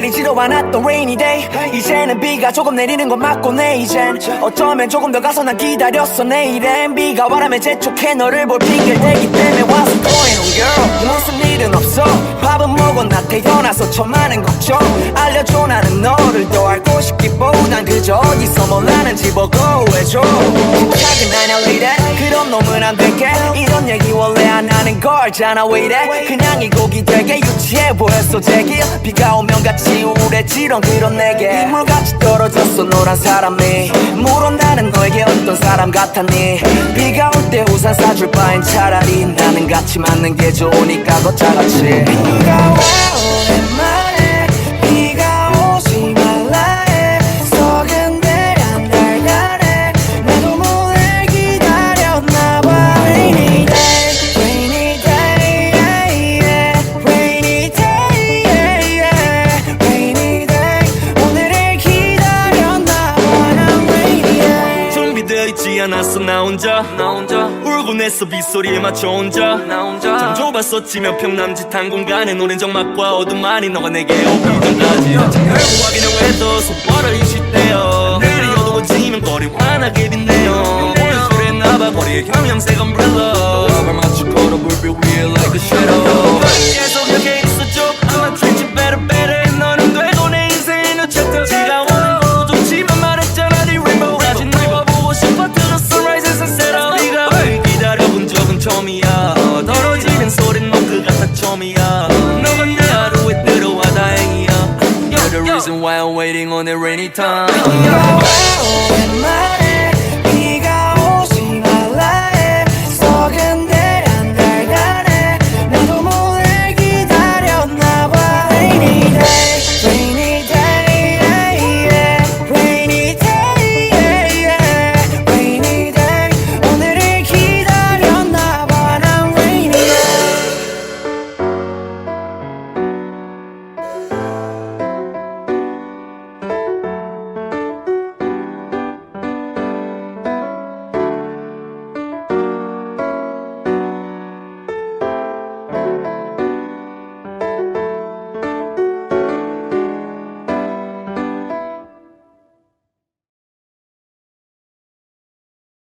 그려와놨던 rainy day. 이제는 비가 조금 내리는 건 맞고네 이젠. 어쩌면 조금 더 가서 난 기다렸어 내일엔 비가 와라면 재촉해 너를 볼 핑계를 대기 때문에 What's going on girl? 무슨 일은 없어. 밥은 먹었나 태어나서 저 많은 걱정. 알려줘 나는 너를 더 알고 싶기보단 그저 어디서 뭘 하는지 보고 해줘. 착은 아냐 왜 이래? 그런 놈은 안 될게. 이런 얘기 원래 안 하는 걸잖아 왜 이래? 그냥 이 곡이 되게 유치해 보였어 제길. 비가 오면 같이 우울해지던 그런 내게. 인물같이 떨어졌어 노란 사람이. 물어 나는 너에게 어떤 사람 같았니? 비가 올 때 우산 사줄 바엔 차라리 나는 같이 맞는 게 좋으니까 걷자같이 비가 와 않았어 나 혼자. 나 혼자. 울고 냈어 빗소리에 맞춰 혼자. 나 혼자. 참 좁았었지 몇평 남짓한 공간에 노랜 적막과 어둠만이 너가 내게 오기 전까지. 결국 확인을 해도 속벌을 이실대요. 내일이 어두워 지면 거리 환하게 빛내요. 오늘 술했나봐 거리에 형형색 umbrella 발 떨어지는 소린 너그 같아 처음이야 너가 내 하루에 들어와 다행이야 You're the reason why I'm waiting on a rainy time 비가 와 오랜만에